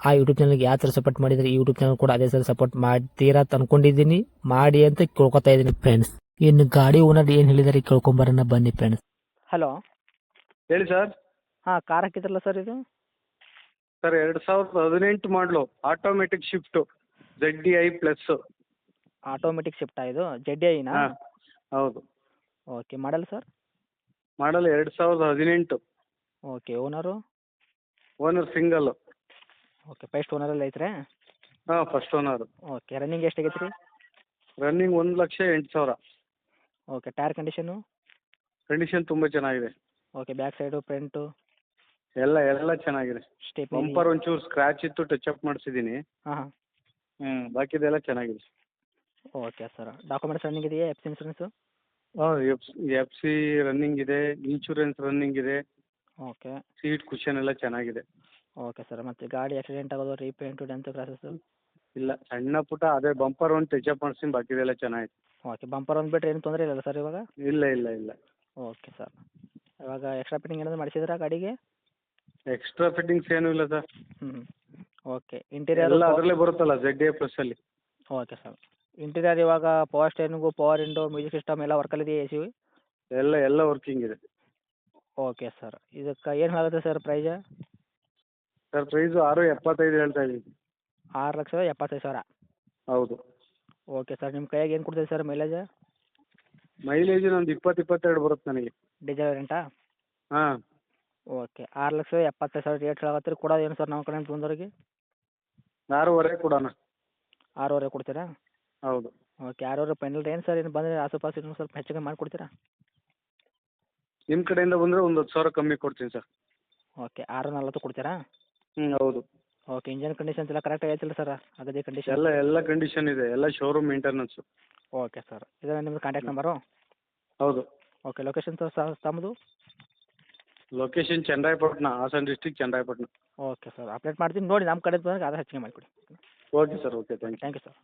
ಆ ಯೂಟ್ಯೂಬ್ ಚಾನಲ್ಗೆ ಯಾವ ಥರ ಸಪೋರ್ಟ್ ಮಾಡಿದರೆ ಈ ಯೂಟ್ಯೂಬ್ ಚಾನಲ್ ಕೂಡ ಅದೇ ಥರ ಸಪೋರ್ಟ್ ಮಾಡ್ತೀರಾ ಅಂತ ಅನ್ಕೊಂಡಿದ್ದೀನಿ. ಮಾಡಿ ಅಂತ ಕೇಳ್ಕೊತಾ ಇದ್ದೀನಿ ಫ್ರೆಂಡ್ಸ್ ಇನ್ನು ಗಾಡಿ ಓನರ್ ಏನು ಹೇಳಿದಾರೆ ಕೇಳ್ಕೊಂಬರೋಣ ಬನ್ನಿ ಫ್ರೆಂಡ್ಸ್ ಹಲೋ ಹೇಳಿ ಸರ್ ಹಾಂ ಕಾರ್ ಹಾಕಿದ್ರಲ್ಲ ಸರ್ ಇದು? ಸರ್ ಎರಡು ಸಾವಿರದ ಹದಿನೆಂಟು ಮಾಡಲು automatic shift Z D I plus automatic shift ಇದು? ಜೆಡ್ ಐನಾ ಹಾಂ ಹೌದು. ಓಕೆ ಮಾಡಲ್ ಸರ್ ಮಾಡಲ್ ಎರಡು ಸಾವಿರದ ಹದಿನೆಂಟು. Okay owner owner single okay first ಓನರಲ್ಲಿ ಐತ್ರಿ? ಹಾಂ ಫಸ್ಟ್ ಓನರು ಓಕೆ ರನ್ನಿಂಗ್ ಎಷ್ಟು ಆಗೈತೆ ರೀ ರನ್ನಿಂಗ್ ಒಂದು ಲಕ್ಷ ಎಂಟು ಸಾವಿರ. ಓಕೆ ಟೈರ್ ಕಂಡೀಷನು ಕಂಡೀಷನ್ ತುಂಬ ಚೆನ್ನಾಗಿದೆ. ಓಕೆ ಬ್ಯಾಕ್ ಸೈಡು ಫ್ರಂಟು ಎಲ್ಲ ಎಲ್ಲ ಚೆನ್ನಾಗಿದೆ. ಸ್ಟೆಪ್ ಬಂಪರ್ ಒಂಚೂರು ಸ್ಕ್ರ್ಯಾಚ್ ಇತ್ತು ಟಚ್ ಅಪ್ ಮಾಡಿಸಿದ್ದೀನಿ. ಹಾಂ ಹಾಂ. ಹ್ಞೂ ಬಾಕಿದೆಲ್ಲ ಚೆನ್ನಾಗಿದೆ. ಓಕೆ ಸರ್ ಡಾಕ್ಯುಮೆಂಟ್ಸ್ ರನ್ನಿಂಗ್ ಇದೆಯಾ ಎಫ್ ಇನ್ಸೂರೆನ್ಸು ಹಾಂ ಎಫ್ ಎಫ್ ಸಿ ರನ್ನಿಂಗ್ ಇದೆ ಇನ್ಶೂರೆನ್ಸ್ ರನ್ನಿಂಗ್ ಇದೆ. ಓಕೆ ಸೀಟ್ ಕುಷನ್ ಎಲ್ಲ ಚೆನ್ನಾಗಿದೆ. ಓಕೆ ಸರ್ ಮತ್ತೆ ಗಾಡಿ ಆಕ್ಸಿಡೆಂಟ್ ಆಗೋದು ರೀಪೇಂಟು ಡೆಂತು ಕ್ರಾಸಸ್ಸು ಇಲ್ಲ ಸಣ್ಣ ಪುಟ್ಟ ಅದೇ ಬಂಪರ್ ಒಂದು ಟಚ್ ಅಪ್ ಮಾಡಿಸಿ ಬಾಕಿದೆಲ್ಲ ಚೆನ್ನಾಗಿದೆ ಓಕೆ ಬಂಪರ್ ಒಂದು ಬಿಟ್ಟರೆ ಏನು ತೊಂದರೆ ಇಲ್ಲ ಸರ್ ಇವಾಗ? ಇಲ್ಲ ಇಲ್ಲ ಇಲ್ಲ. ಓಕೆ ಸರ್ ಇವಾಗ ಎಕ್ಸ್ಟ್ರಾ ಫಿಟ್ಟಿಂಗ್ ಏನಾದರೂ ಮಾಡಿಸಿದ್ರಾ ಗಾಡಿಗೆ? ಎಕ್ಸ್ಟ್ರಾ ಫಿಟ್ಟಿಂಗ್ಸ್ ಏನೂ ಇಲ್ಲ ಸರ್ ಹ್ಞೂ ಓಕೆ ಇಂಟೀರಿಯರ್ ಎಲ್ಲ ಅದರಲ್ಲೇ ಬರುತ್ತಲ್ಲ ಜೆಡ್ ಎ ಪ್ಲಸ್ ಅಲ್ಲಿ. ಓಕೆ ಸರ್ ಇಂಟೀರಿಯರ್ ಇವಾಗ power steering power window music system ಎಲ್ಲ ವರ್ಕಲ್ಲಿದೆಯಾ ಎ ಸಿ ಎಲ್ಲ ಎಲ್ಲ ವರ್ಕಿಂಗ್ ಇದೆ. ಓಕೆ ಸರ್ ಇದಕ್ಕೆ ಏನು ಆಗುತ್ತೆ ಸರ್ ಪ್ರೈಜ ಸರ್ ಪ್ರೈಸು ಆರು ಎಪ್ಪತ್ತೈದು ಹೇಳ್ತಾ ಇದ್ದೀನಿ. ಆರು ಲಕ್ಷದ ಎಪ್ಪತ್ತೈದು ಸಾವಿರ. ಹೌದು. ಓಕೆ ಸರ್ ನಿಮ್ಮ ಕೈಯಾಗ ಏನು ಕೊಡ್ತೀರಿ ಸರ್ ಮೈಲೇಜ್ ಮೈಲೇಜ್ ನಂದು ಇಪ್ಪತ್ತು ಇಪ್ಪತ್ತೆರಡು ಬರುತ್ತೆ ನನಗೆ. ಡೀಸೆಲ್ ವೇರಿಯಂಟಾ ಹಾಂ. ಓಕೆ ಆರು ಲಕ್ಷ ಎಪ್ಪತ್ತೈದು ಸಾವಿರ ರೇಟ್ ಹೇಳತ್ತೀರಿ ಕೊಡೋದು ಏನು ಸರ್ ನಮ್ಮ ಕಡೆ ಬಂದವ್ರಿಗೆ? ಆರೂವರೆ ಕೊಡೋಣ. ಆರೂವರೆ ಕೊಡ್ತೀರಾ? ಹೌದು. ಓಕೆ ಆರೂವರೆ ಫೈನಲ್ ಏನು ಸರ್ ಏನು ಬಂದರೆ ಆಸುಪಾಸು ಇನ್ನೂ ಸ್ವಲ್ಪ ಹೆಚ್ಚಿಗೆ ಮಾಡಿ ಮಾಡಿಕೊಡ್ತೀರಾ? ನಿಮ್ಮ ಕಡೆಯಿಂದ ಬಂದರೆ ಒಂದು ಹತ್ತು ಸಾವಿರ ಕಮ್ಮಿ ಕೊಡ್ತೀನಿ ಸರ್ ಓಕೆ ಆರು ನಲ್ವತ್ತು ಕೊಡ್ತೀರಾ? ಹ್ಞೂ ಹೌದು. ಓಕೆ ಇಂಜನ್ ಕಂಡೀಷನ್ಸ್ ಎಲ್ಲ ಕರೆಕ್ಟ್ ಐತಿಲ್ಲ ಸರ್ ಅದೇ ಕಂಡೀಷನ್ ಎಲ್ಲ ಎಲ್ಲ ಕಂಡೀಷನ್ ಇದೆ. ಎಲ್ಲ ಶೋರೂಮ್ ಮೇಂಟೆನೆನ್ಸು ಓಕೆ ಸರ್ ಇದರ ನಿಮ್ಮದು ಕಾಂಟ್ಯಾಕ್ಟ್ ನಂಬರು ಹೌದು. ಓಕೆ ಲೊಕೇಶನ್ ಸರ್ ತಮ್ಮದು location Channarayapatna Hassan district Channarayapatna okay sir update ಮಾಡ್ತೀನಿ. ನೋಡಿ ನಮ್ಮ ಕಡೆ ಬಂದಾಗ ಆದಷ್ಟು ಹೆಚ್ಚಿಗೆ ಮಾಡಿಕೊಡಿ. Okay sir okay thank you thank you sir